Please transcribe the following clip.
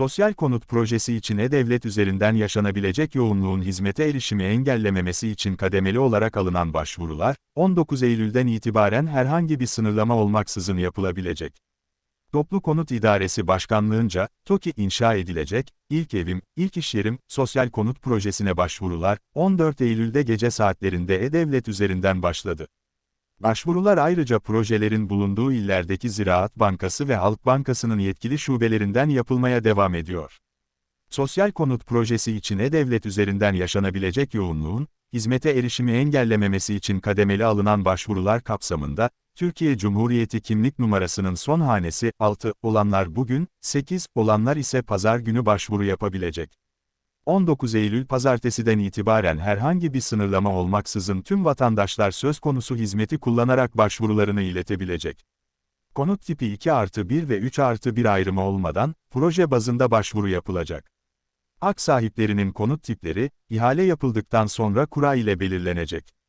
Sosyal konut projesi için e-devlet üzerinden yaşanabilecek yoğunluğun hizmete erişimi engellememesi için kademeli olarak alınan başvurular, 19 Eylül'den itibaren herhangi bir sınırlama olmaksızın yapılabilecek. Toplu Konut İdaresi Başkanlığınca, TOKİ inşa edilecek, ilk evim, ilk iş yerim, sosyal konut projesine başvurular, 14 Eylül'de gece saatlerinde e-devlet üzerinden başladı. Başvurular ayrıca projelerin bulunduğu illerdeki Ziraat Bankası ve Halk Bankası'nın yetkili şubelerinden yapılmaya devam ediyor. Sosyal konut projesi için e-devlet üzerinden yaşanabilecek yoğunluğun, hizmete erişimi engellememesi için kademeli alınan başvurular kapsamında, Türkiye Cumhuriyeti kimlik numarasının son hanesi 6 olanlar bugün, 8 olanlar ise pazar günü başvuru yapabilecek. 19 Eylül pazartesiden itibaren herhangi bir sınırlama olmaksızın tüm vatandaşlar söz konusu hizmeti kullanarak başvurularını iletebilecek. Konut tipi 2 artı 1 ve 3 artı 1 ayrımı olmadan, proje bazında başvuru yapılacak. Hak sahiplerinin konut tipleri, ihale yapıldıktan sonra kura ile belirlenecek.